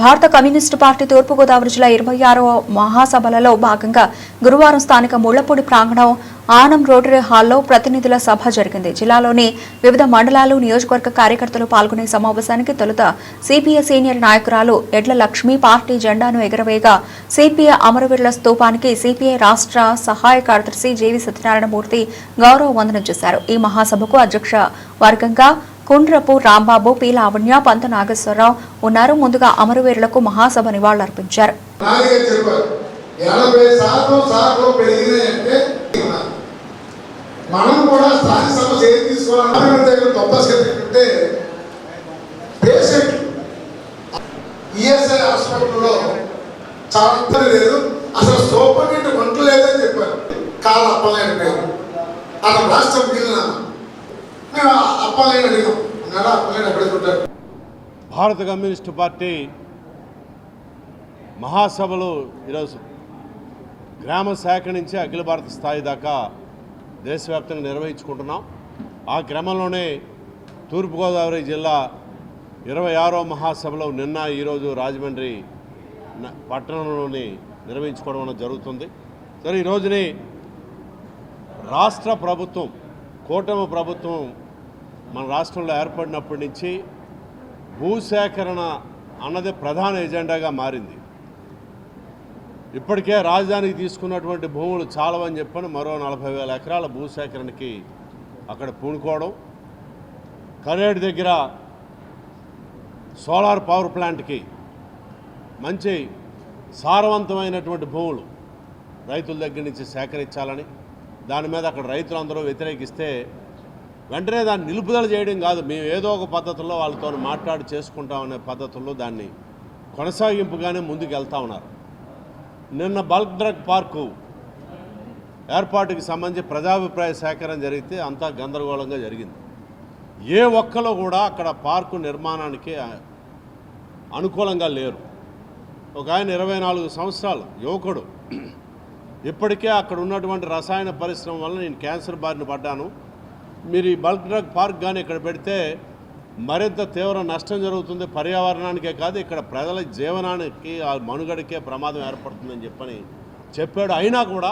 భారత communist party తూర్పుగోదావరి జిల్లా ఇరవై ఆరవ మహాసభలలో భాగంగా గురువారం స్థానిక ముళ్ళపూడి ప్రాంగణం ఆనం రోటరీ హాల్లో ప్రతినిధుల సభ జరిగింది. జిల్లాలోని వివిధ మండలాలు నియోజకవర్గ కార్యకర్తలు పాల్గొనే సమావేశానికి తొలుత సిపిఐ సీనియర్ నాయకురాలు ఎడ్ల లక్ష్మి పార్టీ జెండాను ఎగురవేయగా సిపిఐ అమరవీరుల స్తూపానికి సిపిఐ రాష్ట్ర సహాయ కార్యదర్శి జేవి సత్యనారాయణమూర్తి గౌరవ వందనం చేశారు. ఈ మహాసభకు అధ్యక్ష వర్గంగా కుండ్రపు రాంబాబు పి లావణ్య పంత నాగేశ్వరరావు ఉన్నారు. ముందుగా అమరవీరులకు మహాసభ నివాళులర్పించారు. చెప్పారు మనం కూడా స్థానిక సమస్య ఏం తీసుకోవాలన్నా దగ్గర గొప్ప ఏంటంటే పేషెంట్ ఈఎస్ఐ హాస్పిటల్లో చాలా లేదు. అసలు వంట లేదని చెప్పారు. కాలు అప్పలేని అతను రాష్ట్రం మిగిలిన మేము అప్పలేని అడిగాం నెల అప్పలేని భారత కమ్యూనిస్టు పార్టీ మహాసభలు ఈరోజు గ్రామ శాఖ నుంచి అఖిల భారత స్థాయి దాకా దేశవ్యాప్తంగా నిర్వహించుకుంటున్నాం. ఆ క్రమంలోనే తూర్పుగోదావరి జిల్లా ఇరవై ఆరో మహాసభలో నిన్న ఈరోజు రాజమండ్రి పట్టణంలోని నిర్వహించుకోవడం అనేది జరుగుతుంది. సరే ఈ రోజుని రాష్ట్ర ప్రభుత్వం కూటమి ప్రభుత్వం మన రాష్ట్రంలో ఏర్పడినప్పటి నుంచి భూసేకరణ అన్నది ప్రధాన ఎజెండాగా మారింది. ఇప్పటికే రాజధానికి తీసుకున్నటువంటి భూములు చాలవని చెప్పని మరో నలభై వేల ఎకరాల భూసేకరణకి అక్కడ పూనుకోవడం కరేడు దగ్గర సోలార్ పవర్ ప్లాంట్కి మంచి సారవంతమైనటువంటి భూములు రైతుల దగ్గర నుంచి సేకరించాలని దాని మీద అక్కడ రైతులందరూ వ్యతిరేకిస్తే వెంటనే దాన్ని నిలుపుదల చేయడం కాదు. మేము ఏదో ఒక పద్ధతుల్లో వాళ్ళతో మాట్లాడి చేసుకుంటామనే పద్ధతుల్లో దాన్ని కొనసాగింపుగానే ముందుకు వెళ్తా ఉన్నారు. నిన్న బల్క్ డ్రగ్ పార్కు ఏర్పాటుకి సంబంధించి ప్రజాభిప్రాయ సేకరణ జరిగితే అంతా గందరగోళంగా జరిగింది. ఏ ఒక్కరు కూడా అక్కడ పార్కు నిర్మాణానికి అనుకూలంగా లేరు. ఒక ఆయన ఇరవై నాలుగు సంవత్సరాలు యువకుడు. ఇప్పటికే అక్కడ ఉన్నటువంటి రసాయన పరిశ్రమ వల్ల నేను క్యాన్సర్ బారిన పడ్డాను. మీరు ఈ బల్క్ డ్రగ్ పార్క్ కానీ ఇక్కడ పెడితే మరింత తీవ్ర నష్టం జరుగుతుంది. పర్యావరణానికే కాదు ఇక్కడ ప్రజల జీవనానికి ఆ మనుగడకే ప్రమాదం ఏర్పడుతుందని చెప్పని చెప్పాడు. అయినా కూడా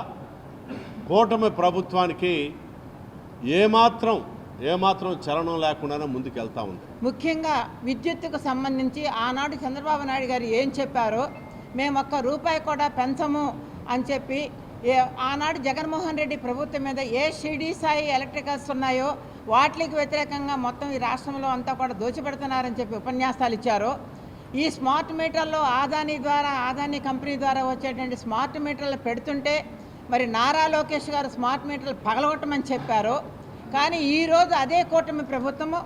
కూటమి ప్రభుత్వానికి ఏమాత్రం ఏమాత్రం చలనం లేకుండానే ముందుకెళ్తా ఉంది. ముఖ్యంగా విద్యుత్తుకు సంబంధించి ఆనాడు చంద్రబాబు నాయుడు గారు ఏం చెప్పారో మేము ఒక్క రూపాయి కూడా పెంచము అని చెప్పి ఆనాడు జగన్మోహన్ రెడ్డి ప్రభుత్వం మీద ఏ షిడీ స్థాయి ఎలక్ట్రికల్స్ ఉన్నాయో వాటికి వ్యతిరేకంగా మొత్తం ఈ రాష్ట్రంలో అంతా కూడా దోచిపెడుతున్నారని చెప్పి ఉపన్యాసాలు ఇచ్చారు. ఈ స్మార్ట్ మీటర్లో ఆదాని ద్వారా ఆదాని కంపెనీ ద్వారా వచ్చేటువంటి స్మార్ట్ మీటర్లు పెడుతుంటే మరి నారా లోకేష్ గారు స్మార్ట్ మీటర్లు పగలగొట్టమని చెప్పారు. కానీ ఈరోజు అదే కూటమి ప్రభుత్వము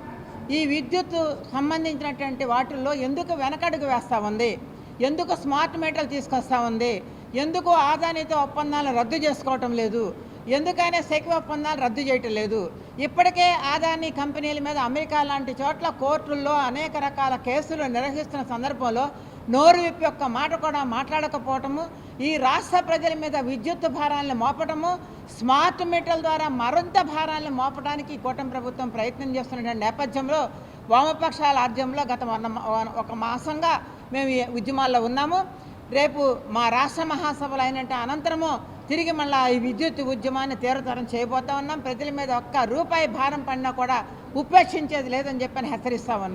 ఈ విద్యుత్ సంబంధించినటువంటి వాటిల్లో ఎందుకు వెనకడుగు వేస్తూ ఉంది? ఎందుకు స్మార్ట్ మీటర్లు తీసుకొస్తా ఉంది? ఎందుకు ఆదానితో ఒప్పందాలను రద్దు చేసుకోవటం లేదు? ఎందుకైనా శక్తి ఒప్పందాలు రద్దు చేయటం లేదు? ఇప్పటికే ఆదాని కంపెనీల మీద అమెరికా లాంటి చోట్ల కోర్టుల్లో అనేక రకాల కేసులు నిర్వహిస్తున్న సందర్భంలో నోరు విప్పి యొక్క మాట కూడా మాట్లాడకపోవటము ఈ రాష్ట్ర ప్రజల మీద విద్యుత్ భారాలను మోపటము స్మార్ట్ మీటర్ల ద్వారా మరింత భారాలను మోపడానికి కూటమి ప్రభుత్వం ప్రయత్నం చేస్తున్న నేపథ్యంలో వామపక్షాల ఆధ్యంలో గత ఒక మాసంగా మేము ఈ ఉద్యమాల్లో ఉన్నాము. రేపు మా రాష్ట్ర మహాసభలు అయినట్టు అనంతరము తిరిగి మళ్ళీ ఈ విద్యుత్ ఉద్యమాన్ని తీవ్రతరం చేయబోతా ఉన్నాం. ప్రజల మీద ఒక్క రూపాయి భారం పడినా కూడా ఉపేక్షించేది లేదని చెప్పని హెచ్చరిస్తా ఉన్నాం.